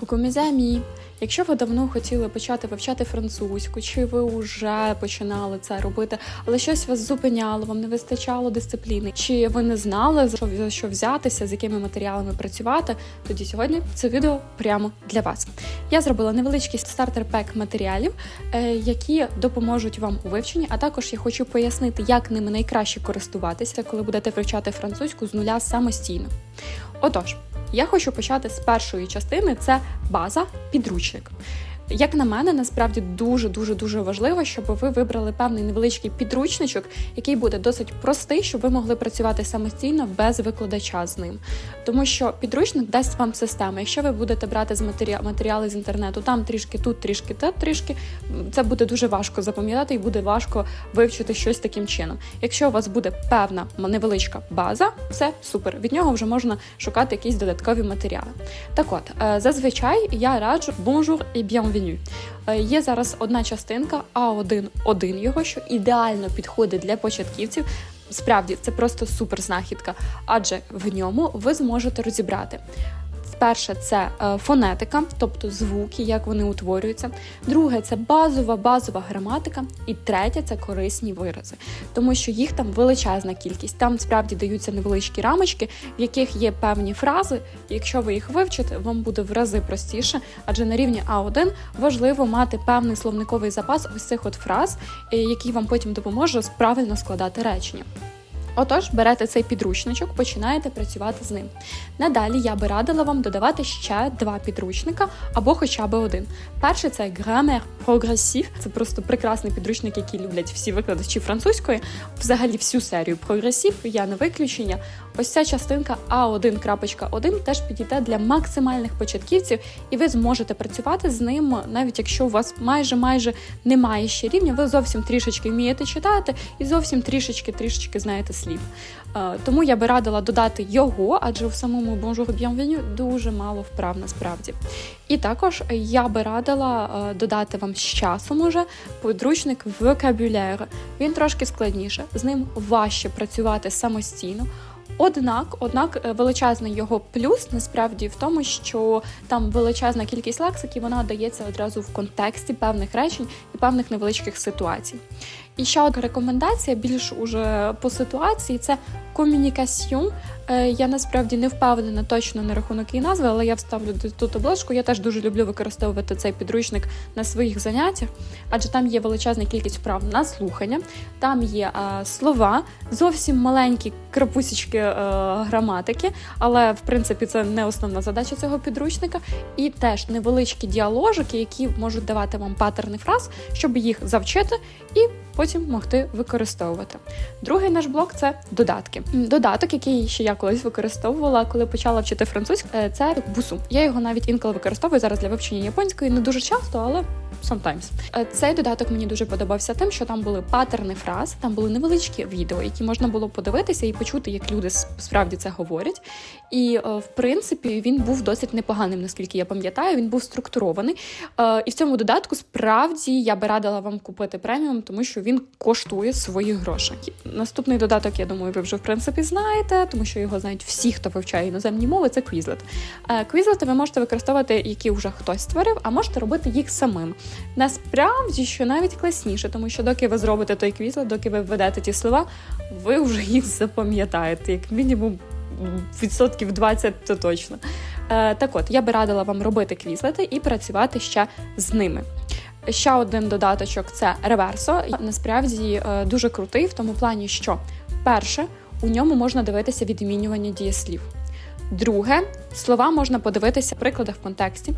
Coucou! Якщо ви давно хотіли почати вивчати французьку, чи ви вже починали це робити, але щось вас зупиняло, вам не вистачало дисципліни, чи ви не знали за що, за що взятися, з якими матеріалами працювати, тоді сьогодні це відео прямо для вас. Я зробила невеличкий стартер-пек матеріалів, е, які допоможуть вам у вивченні. А також я хочу пояснити, як ними найкраще користуватися, коли будете вивчати французьку з нуля самостійно. Отож. Я хочу почати з першої частини це база, підручник. Як на мене, насправді дуже дуже дуже важливо, щоб ви вибрали певний невеличкий підручничок, який буде досить простий, щоб ви могли працювати самостійно без викладача з ним. Тому що підручник дасть вам систему. Якщо ви будете брати з матеріали, матеріали з інтернету, там трішки, тут трішки, тут трішки, це буде дуже важко запам'ятати і буде важко вивчити щось таким чином. Якщо у вас буде певна невеличка база, все супер. Від нього вже можна шукати якісь додаткові матеріали. Так от, е, зазвичай я раджу bonjour et bienvenue. Е, Є зараз одна частинка А1-1 його, що ідеально підходить для початківців. Справді, це просто супер знахідка, адже в ньому ви зможете розібрати. Перше це е, фонетика, тобто звуки, як вони утворюються. Друге це базова базова граматика. І третє це корисні вирази, тому що їх там величезна кількість. Там справді даються невеличкі рамочки, в яких є певні фрази. Якщо ви їх вивчите, вам буде в рази простіше, адже на рівні А1 важливо мати певний словниковий запас ось цих от фраз, е, який вам потім допоможе правильно складати речення. Отож, берете цей підручничок, починаєте працювати з ним. Надалі я би радила вам додавати ще два підручника або хоча б один. Перший це Grammaire Progressive. Це просто прекрасний підручник, який люблять всі викладачі французької. Взагалі всю серію Progressive, я не виключення. Ось ця частинка А1.1 теж підійде для максимальних початківців, і ви зможете працювати з ним, навіть якщо у вас майже майже немає ще рівня, ви зовсім трішечки вмієте читати і зовсім трішечки трішечки знаєте слів. Е, Тому я би радила додати його, адже в самому Bonjour Bienvenue дуже мало вправ насправді. І також я би радила е, додати вам з часом уже підручник vocabulaire. Він трошки складніше, з ним важче працювати самостійно. Однак, однак, е, величезний його плюс насправді в тому, що там величезна кількість лексики, вона дається одразу в контексті певних речень і певних невеличких ситуацій. І ще одна рекомендація, більш уже по ситуації, це комунікаціон. Е, Я насправді не впевнена точно на рахунок її назви, але я вставлю тут обложку. Я теж дуже люблю використовувати цей підручник на своїх заняттях, адже там є величезна кількість вправ на слухання, там є е, слова, зовсім маленькі крапусічки е, граматики, але в принципі це не основна задача цього підручника. І теж невеличкі діаложики, які можуть давати вам паттерни фраз, щоб їх завчити і потім могти використовувати. Другий наш блок це додатки. Додаток, який ще я колись використовувала, коли почала вчити французьку, е, це бусу. Я його навіть інколи використовую зараз для вивчення японської, не дуже часто, але sometimes. Е, Цей додаток мені дуже подобався тим, що там були паттерни фраз, там були невеличкі відео, які можна було подивитися і почути, як люди справді це говорять. І е, в принципі він був досить непоганим, наскільки я пам'ятаю. Він був структурований. Е, І в цьому додатку справді я би радила вам купити преміум, тому що він коштує свої гроші. Наступний додаток, я думаю, ви вже в принципі знаєте, тому що його знають всі, хто вивчає іноземні мови. Це Quizlet. Quizlet ви можете використовувати, які вже хтось створив, а можете робити їх самим. Насправді, що навіть класніше, тому що доки ви зробите той Quizlet, доки ви введете ті слова, ви вже їх запам'ятаєте, як мінімум відсотків 20 це точно. Е, так от, я би радила вам робити квізлети і працювати ще з ними. Ще один додаточок це реверсо. Насправді е, дуже крутий в тому плані, що перше, у ньому можна дивитися відмінювання дієслів. Друге, слова можна подивитися в прикладах в контексті.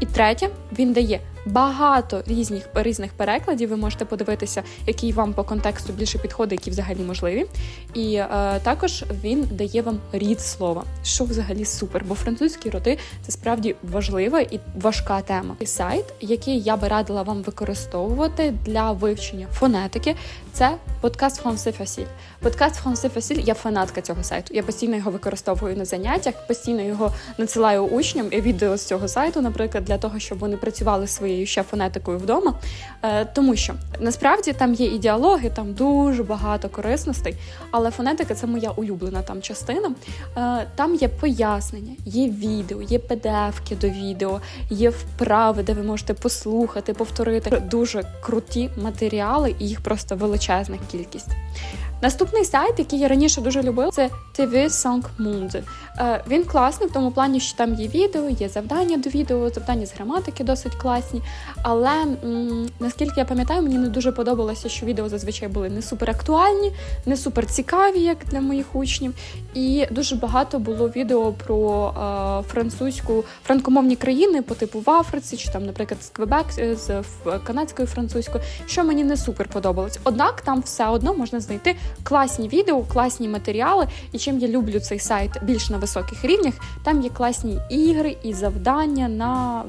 І третє, він дає багато різних, різних перекладів. Ви можете подивитися, який вам по контексту більше підходить, які взагалі можливі. І е, також він дає вам рід слова, що взагалі супер, бо французькі роди це справді важлива і важка тема. І сайт, який я би радила вам використовувати для вивчення фонетики, це подкаст Français Facile. Подкаст Français Facile, я фанатка цього сайту. Я постійно його використовую на заняттях, постійно його надсилаю учням відео з цього сайту, наприклад, для того, щоб вони працювали своєю ще фонетикою вдома. Е, Тому що насправді там є і діалоги, там дуже багато корисностей, але фонетика це моя улюблена там частина. Е, Там є пояснення, є відео, є PDF-ки до відео, є вправи, де ви можете послухати, повторити. Дуже круті матеріали, і їх просто величезна кількість. Наступний сайт, який я раніше дуже любила, це TV Sang Monde. Він класний в тому плані, що там є відео, є завдання до відео, завдання з граматики досить класні. Але м, наскільки я пам'ятаю, мені не дуже подобалося, що відео зазвичай були не супер актуальні, не супер цікаві, як для моїх учнів. І дуже багато було відео про е, французьку франкомовні країни по типу в Африці, чи там, наприклад, з Квебек, е, з канадською французькою, що мені не супер подобалось. Однак там все одно можна знайти класні відео, класні матеріали. І чим я люблю цей сайт більш на високих рівнях, там є класні ігри і завдання на.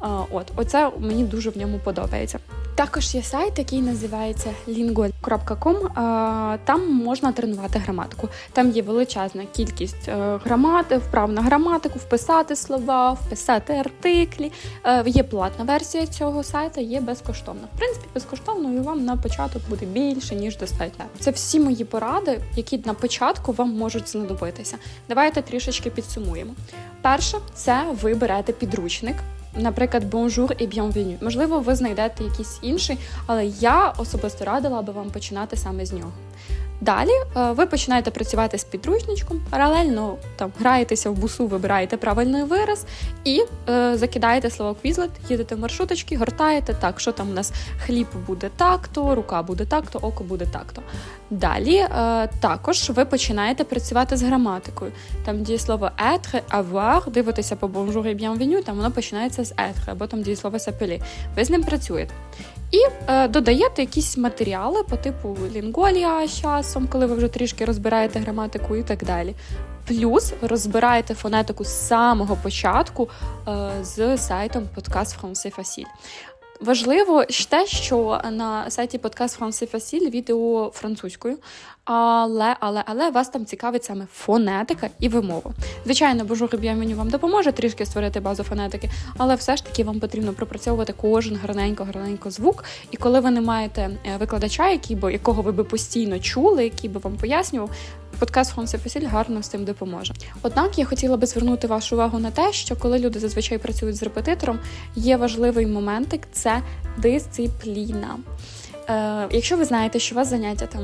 А, От, оце мені дуже в ньому подобається. Також є сайт, який називається lingo.com. А, Там можна тренувати граматику. Там є величезна кількість е, грамати, вправ на граматику, вписати слова, вписати артиклі. Е, Є платна версія цього сайту, є безкоштовна. В принципі, безкоштовною вам на початок буде більше ніж достатньо. Це всі мої поради, які на початку вам можуть знадобитися. Давайте трішечки підсумуємо. Перше, це ви берете підручник. Наприклад, bonjour і bienvenue. Можливо, ви знайдете якийсь інший, але я особисто радила би вам починати саме з нього. Далі е, ви починаєте працювати з підручничком, паралельно там граєтеся в бусу, вибираєте правильний вираз і е, закидаєте слово квізлет, їдете в маршруточки, гортаєте так, що там у нас хліб буде так-то, рука буде так-то, око буде так-то. Далі е, також ви починаєте працювати з граматикою. Там дієслово être, avoir, дивитеся по bonjour і bienvenue, там воно починається з être, або там дієслово s'appeler. Ви з ним працюєте. І е, додаєте якісь матеріали по типу лінголія з часом, коли ви вже трішки розбираєте граматику і так далі. Плюс розбираєте фонетику з самого початку е, з сайтом Podcast Français. Важливо те, що на сайті Podcast Français Facile відео французькою, але, але, але вас там цікавить саме фонетика і вимова. Звичайно, Bonjour і вам допоможе трішки створити базу фонетики, але все ж таки вам потрібно пропрацьовувати кожен гарненько-гарненько звук. І коли ви не маєте е, викладача, який би, якого ви би постійно чули, який би вам пояснював, подкаст Франце Фасіль гарно з цим допоможе. Однак я хотіла би звернути вашу увагу на те, що коли люди зазвичай працюють з репетитором, є важливий моментик це дисципліна. Е, якщо ви знаєте, що у вас заняття там,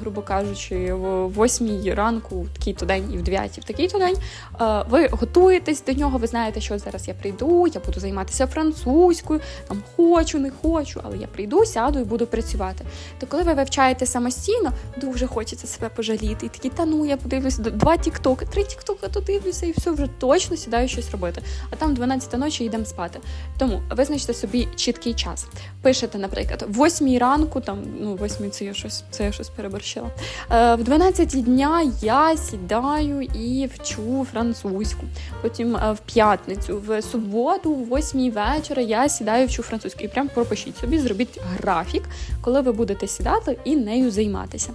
грубо кажучи, в 8 ранку, в такий то день і в 9 в такий то день, е, ви готуєтесь до нього, ви знаєте, що зараз я прийду, я буду займатися французькою, там хочу, не хочу, але я прийду, сяду і буду працювати. То коли ви вивчаєте самостійно, дуже хочеться себе пожаліти. І такі, та ну я подивлюся, два тіктоки, три тіктоки то дивлюся, і все вже точно сідаю щось робити. А там 12 ночі йдемо спати. Тому визначте собі чіткий час. Пишете, наприклад, 8 годині ранку, там ну восьмій це я щось це я щось переборщила. Е, В 12 дня я сідаю і вчу французьку. Потім е, в п'ятницю, в суботу, в восьмій вечора я сідаю, вчу французьку. І прям пропишіть собі, зробіть графік, коли ви будете сідати і нею займатися.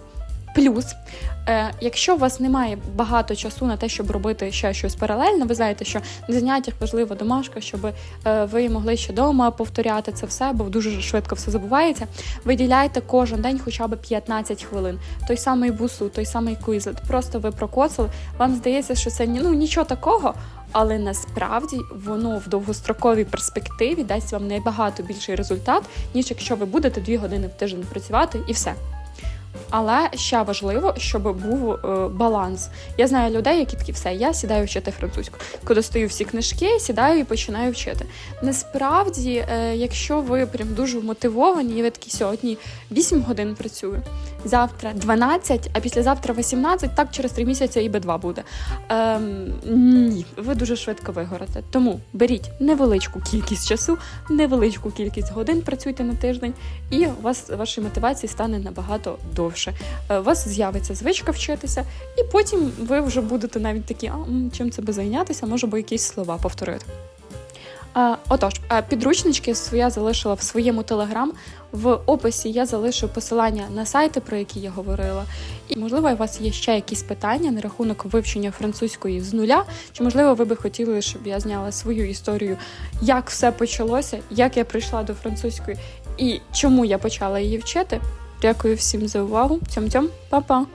Плюс, е, якщо у вас немає багато часу на те, щоб робити ще щось паралельно, ви знаєте, що на заняттях важлива домашка, щоб е, ви могли ще вдома повторяти це все, бо дуже швидко все забувається. Виділяйте кожен день хоча б 15 хвилин. Той самий бусу, той самий квізлет. Просто ви прокоцали. Вам здається, що це ну, нічого такого. Але насправді воно в довгостроковій перспективі дасть вам набагато більший результат, ніж якщо ви будете 2 години в тиждень працювати і все. Але ще важливо, щоб був е, баланс. Я знаю людей, які такі все, я сідаю вчити французьку. Коли достаю всі книжки, сідаю і починаю вчити. Насправді, е, якщо ви прям дуже мотивовані, і ви такі сьогодні 8 годин працюю, завтра 12, а післязавтра 18, так через 3 місяці і Б2 буде. Ем, ні, ви дуже швидко вигорите. Тому беріть невеличку кількість часу, невеличку кількість годин працюйте на тиждень, і у вас вашої мотивації стане набагато довше. Е, У вас з'явиться звичка вчитися, і потім ви вже будете навіть такі, а чим це би зайнятися, може би якісь слова повторити. Отож, а, підручнички я залишила в своєму телеграм. В описі я залишу посилання на сайти, про які я говорила. І можливо, у вас є ще якісь питання на рахунок вивчення французької з нуля. Чи можливо ви би хотіли, щоб я зняла свою історію, як все почалося, як я прийшла до французької і чому я почала її вчити? Дякую всім за увагу. Тьом-тьом, па-па!